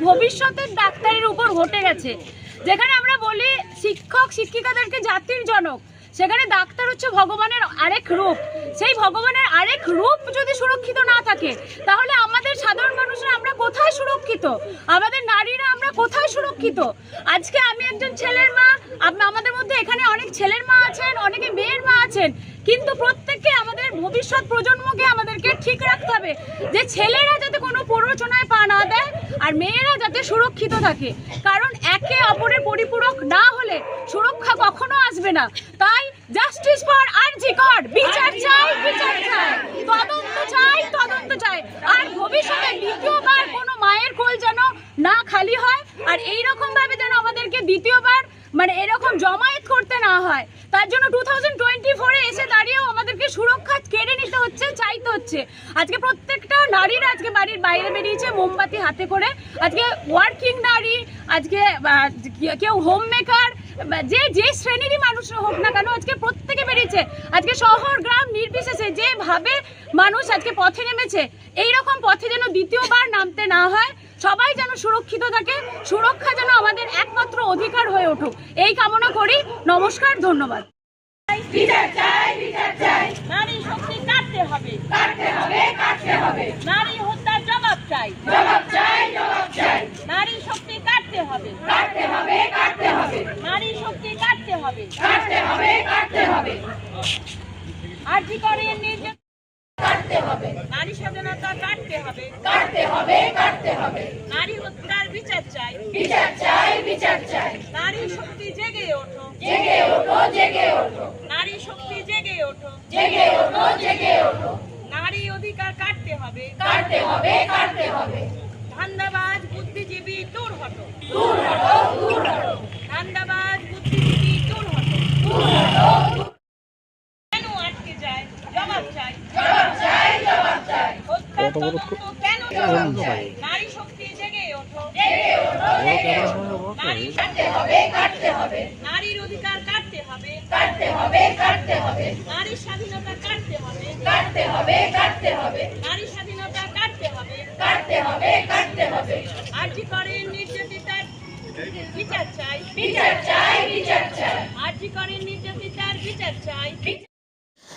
ভবিষ্যতের ডাক্তারের উপর ঘটে গেছে। যেখানে আমরা বলি শিক্ষক, শিক্ষিকাদেরকে জাতির জনক, সেখানে ডাক্তার হচ্ছে ভগবানের আরেক রূপ। সেই ভগবানের আরেক রূপ যদি সুরক্ষিত না থাকে, তাহলে আমাদের সাধারণ মানুষরা আমরা কোথায় সুরক্ষিত? আমাদের নারীরা আমরা কোথায় সুরক্ষিত? আজকে আমি একজন ছেলের মা আম- আমাদের মধ্যে এখানে অনেক ছেলের মা আছেন, অনেকে মেয়ের মা আছেন, কিন্তু প্রত্যেককে আমাদের ভবিষ্যৎ প্রজন্মকে আমাদেরকে ঠিক রাখতে হবে যে ছেলেরা যাতে কোনো প্ররোচনায় পা না দেয় আর মেয়েরা যাতে সুরক্ষিত থাকে। কারণ একে অপরের পরিপূরক না হলে সুরক্ষা কখনো আসবে না। তাই জাস্টিস ফর আরজি কর বিচার চাই বিচার চাই। তদন্ত চাই তদন্ত চাই। আর ভবিষ্যতে দ্বিতীয়বার কোনো মায়ের কোল যেন না খালি হয়, আর এই রকম ভাবে যেন আমাদেরকে দ্বিতীয়বার মানে এরকম জমায়েত করতে না হয়, তার জন্য টু থাউজেন্ড টোয়েন্টি ফোরে এসে দাঁড়িয়েও আমাদেরকে সুরক্ষা চাইতে হচ্ছে। আজকে প্রত্যেকটা নারীরা আজকে বাড়ির বাইরে বেরিয়েছে মোমবাতি হাতে করে। আজকে ওয়ার্কিং নারী, আজকে কেউ হোম মেকার যে যে শ্রেণীরই মানুষ হোক না কেন আজকে প্রত্যেকে বেরিয়েছে। আজকে শহর, গ্রাম নির্বিশেষে যেভাবে মানুষ আজকে পথে নেমেছে এই রকম পথে যেন দ্বিতীয়বার নামতে না হয়, সবাই যেন সুরক্ষিত থাকে, সুরক্ষা যেন আমাদের একমাত্র অধিকার হয়ে উঠুক। এই কামনা করি। নমস্কার, ধন্যবাদ। বিচার চাই বিচার চাই কাটতে হবে। কাটতে হবে কাটতে হবে। নারী হত্যার জবাব চাই। জবাব চাই জবাব চাই। নারী শক্তি কাটতে হবে। কাটতে হবে কাটতে হবে। নারী শক্তি কাটতে হবে। কাটতে হবে কাটতে হবে। আর্জি করে নির্যাতন কাটতে হবে। নারী স্বাধীনতা কাটতে হবে। কাটতে হবে কাটতে হবে। নারী হত্যার বিচার চাই। বিচার চাই বিচার চাই। নারী শক্তি জেগে ওঠো। জেগে ওঠো জেগে ওঠো। জেগে ওঠো জেগে ওঠো। নারী অধিকার কাটতে হবে। কাটতে হবে কাটতে হবে। ধান্দাবাজ বুদ্ধিজীবী দূর হটো। দূর হটো দূর হটো। ধান্দাবাজ বুদ্ধিজীবী দূর হটো। দূর হটো কেন আটকে যায়? জবাব চাই। জবাব চাই জবাব চাই। হত্যার তদন্ত কেন জবাব চাই নারী শক্তি জেগে ওঠো। জেগে ওঠো জেগে ওঠো। নারী কাটতে হবে কাটতে হবে। নারীর অধিকার কাটতে হবে। নারী স্বাধীনতা কাটতে হবে। কাটতে হবে কাটতে হবে। নারী স্বাধীনতা কাটতে হবে। কাটতে হবে কাটতে হবে। আর্জি করে নির্যাতিতার বিচার চাই। বিচার চাই বিচার চাই। আর্জি করে নির্যাতিতার বিচার চাই।